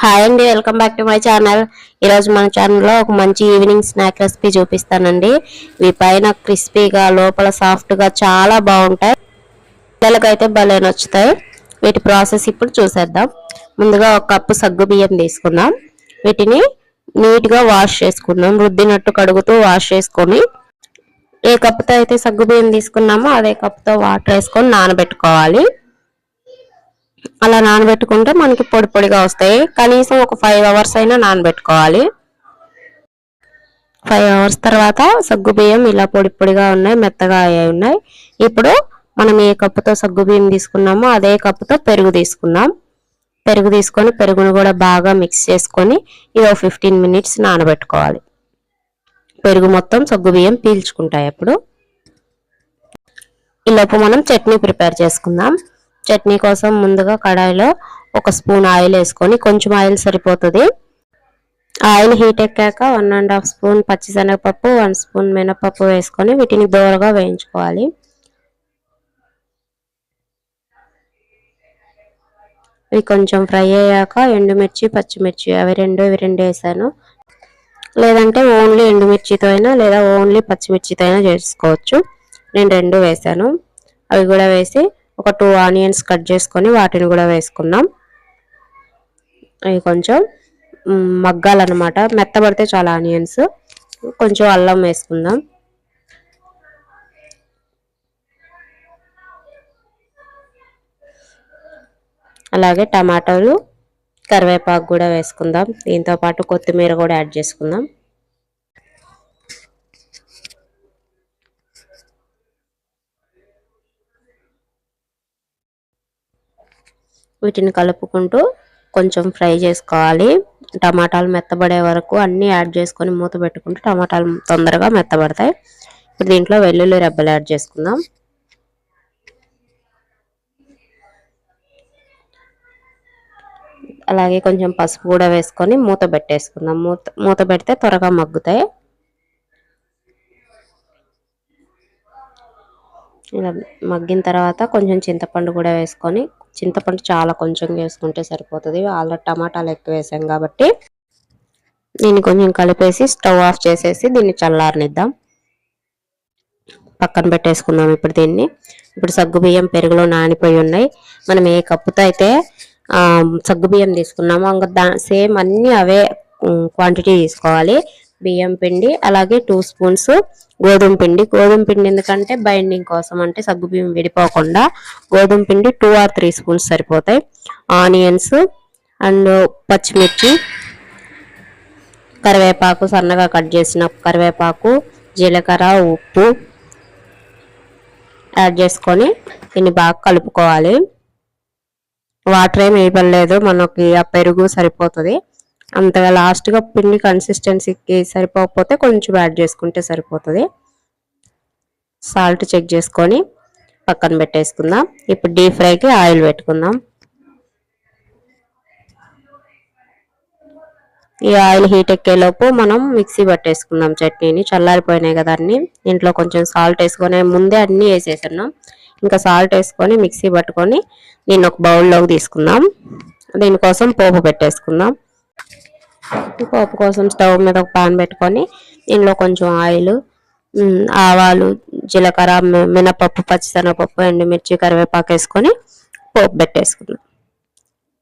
Hi అండి welcome back to my channel. ఈరోజు మన ఛానల్లో ఒక మంచి ఈవినింగ్ స్నాక్ రెసిపీ చూపిస్తానండి. ఇవి పైన క్రిస్పీగా లోపల సాఫ్ట్గా చాలా బాగుంటాయి. పిల్లలకైతే భలే నచ్చుతాయి. వీటి ప్రాసెస్ ఇప్పుడు చూసేద్దాం. ముందుగా ఒక కప్పు సగ్గు బియ్యం తీసుకుందాం. వీటిని నీట్గా వాష్ చేసుకుందాం. రుద్దినట్టు కడుగుతూ వాష్ చేసుకొని ఏ కప్పుతో అయితే సగ్గు బియ్యం తీసుకున్నామో అదే కప్పుతో వాటర్ వేసుకొని నానబెట్టుకోవాలి. అలా నానబెట్టుకుంటే మనకి పొడి పొడిగా వస్తాయి. కనీసం ఒక ఫైవ్ అవర్స్ అయినా నానబెట్టుకోవాలి. ఫైవ్ అవర్స్ తర్వాత సగ్గు బియ్యం ఇలా పొడి పొడిగా ఉన్నాయి మెత్తగా అయ్యాయి ఉన్నాయి. ఇప్పుడు మనం ఏ కప్పుతో సగ్గు బియ్యం తీసుకున్నామో అదే కప్పుతో పెరుగు తీసుకుందాం. పెరుగు తీసుకొని పెరుగును కూడా బాగా మిక్స్ చేసుకొని ఇది ఫిఫ్టీన్ మినిట్స్ నానబెట్టుకోవాలి. పెరుగు మొత్తం సగ్గు బియ్యం పీల్చుకుంటాయి అప్పుడు. ఈలోపు మనం చట్నీ ప్రిపేర్ చేసుకుందాం. చట్నీ కోసం ముందుగా కడాయిలో ఒక స్పూన్ ఆయిల్ వేసుకొని కొంచెం ఆయిల్ సరిపోతుంది. ఆయిల్ హీట్ ఎక్కాక వన్ అండ్ హాఫ్ స్పూన్ పచ్చిశనగపప్పు వన్ స్పూన్ మినపప్పు వేసుకొని వీటిని దోరగా వేయించుకోవాలి. ఇవి కొంచెం ఫ్రై అయ్యాక ఎండుమిర్చి పచ్చిమిర్చి అవి రెండు ఇవి రెండు వేసాను. లేదంటే ఓన్లీ ఎండుమిర్చితో అయినా లేదా ఓన్లీ పచ్చిమిర్చితో అయినా చేసుకోవచ్చు. నేను రెండు వేసాను. అవి కూడా వేసి ఒక టూ ఆనియన్స్ కట్ చేసుకొని వాటిని కూడా వేసుకున్నాం అవి కొంచెం మగ్గాలన్నమాట. మెత్తబడితే చాలా ఆనియన్స్ కొంచెం అల్లం వేసుకుందాం. అలాగే టమాటాలు కరివేపాకు కూడా వేసుకుందాం. దీంతో పాటు కొత్తిమీర కూడా యాడ్ చేసుకుందాం. వీటిని కలుపుకుంటూ కొంచెం ఫ్రై చేసుకోవాలి. టమాటాలు మెత్తబడే వరకు అన్నీ యాడ్ చేసుకొని మూత పెట్టుకుంటే టమాటాలు తొందరగా మెత్తబడతాయి. ఇప్పుడు దీంట్లో వెల్లుల్లి రెబ్బలు యాడ్ చేసుకుందాం. అలాగే కొంచెం పసుపు కూడా వేసుకొని మూత పెట్టేసుకుందాం. మూత మూత పెడితే త్వరగా మగ్గుతాయి. ఇలా మగ్గిన తర్వాత కొంచెం చింతపండు కూడా వేసుకొని చింతపండు చాలా కొంచెం వేసుకుంటే సరిపోతుంది. ఆల్రెడీ టమాటాలు ఎక్కువ వేసాం కాబట్టి దీన్ని కొంచెం కలిపేసి స్టవ్ ఆఫ్ చేసేసి దీన్ని చల్లారనిద్దాం. పక్కన పెట్టేసుకుందాం ఇప్పుడు దీన్ని. ఇప్పుడు సగ్గుబియ్యం పెరుగులో నానిపోయి ఉన్నాయి. మనం ఏ కప్పుతో అయితే సగ్గుబియ్యం తీసుకున్నామో ఇంకా దా సేమ్ అన్నీ అవే క్వాంటిటీ తీసుకోవాలి. బియ్యం పిండి అలాగే టూ స్పూన్స్ గోధుమ పిండి. గోధుమ పిండి ఎందుకంటే బైండింగ్ కోసం అంటే సగ్గు బియ్యం విడిపోకుండా గోధుమ పిండి టూ ఆర్ త్రీ స్పూన్స్ సరిపోతాయి. ఆనియన్స్ అండ్ పచ్చిమిర్చి కరివేపాకు సన్నగా కట్ చేసిన కరివేపాకు జీలకర్ర ఉప్పు యాడ్ చేసుకొని దీన్ని బాగా కలుపుకోవాలి. వాటర్ ఏమి ఇవ్వలేదు మనకి ఆ పెరుగు సరిపోతుంది. అంతగా లాస్ట్గా పిండి కన్సిస్టెన్సీకి సరిపోకపోతే కొంచెం యాడ్ చేసుకుంటే సరిపోతుంది. సాల్ట్ చెక్ చేసుకొని పక్కన పెట్టేసుకుందాం. ఇప్పుడు డీప్ ఫ్రైకి ఆయిల్ పెట్టుకుందాం. ఈ ఆయిల్ హీట్ ఎక్కేలోపు మనం మిక్సీ పట్టేసుకుందాం చట్నీని. చల్లారిపోయినాయి కదా అన్ని. ఇంట్లో కొంచెం సాల్ట్ వేసుకొని ముందే అన్ని వేసేసున్నాం. ఇంకా సాల్ట్ వేసుకొని మిక్సీ పట్టుకొని దీన్ని ఒక బౌల్లోకి తీసుకుందాం. దీనికోసం పోపు పెట్టేసుకుందాం. పోపు కోసం స్టవ్ మీద ఒక పాన్ పెట్టుకొని దీనిలో కొంచెం ఆయిల్ ఆవాలు జీలకర్ర మినపప్పు పచ్చిశనగపప్పు ఎండుమిర్చి కరివేపాకు వేసుకొని పోపు పెట్టేసుకుందాం.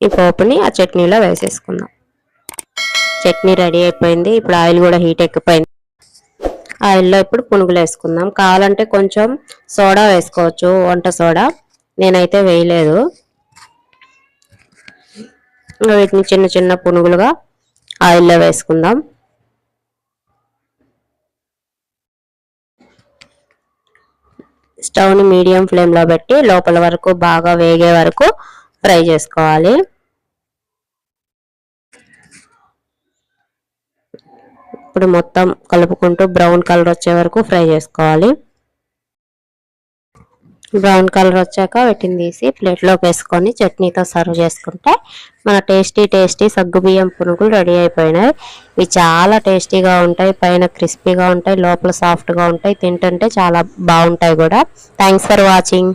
ఈ పోపుని ఆ చట్నీలో వేసేసుకుందాం. చట్నీ రెడీ అయిపోయింది. ఇప్పుడు ఆయిల్ కూడా హీట్ ఎక్కిపోయింది. ఆయిల్లో ఇప్పుడు పునుగులు వేసుకుందాం. కావాలంటే కొంచెం సోడా వేసుకోవచ్చు. వంట సోడా. నేనైతే వేయలేదు. వీటిని చిన్న చిన్న పునుగులుగా ఆయిల్లో వేసుకుందాం. స్టవ్ని మీడియం ఫ్లేమ్లో పెట్టి లోపల వరకు బాగా వేగే వరకు ఫ్రై చేసుకోవాలి. ఇప్పుడు మొత్తం కలుపుకుంటూ బ్రౌన్ కలర్ వచ్చే వరకు ఫ్రై చేసుకోవాలి. బ్రౌన్ కలర్ వచ్చాక వీటిని తీసి ప్లేట్లోకి వేసుకొని చట్నీతో సర్వ్ చేసుకుంటే మన టేస్టీ టేస్టీ సగ్గు బియ్యం పునుగులు రెడీ అయిపోయినాయి. ఇవి చాలా టేస్టీగా ఉంటాయి పైన క్రిస్పీగా ఉంటాయి లోపల సాఫ్ట్గా ఉంటాయి తింటుంటే చాలా బాగుంటాయి కూడా. Thanks for watching.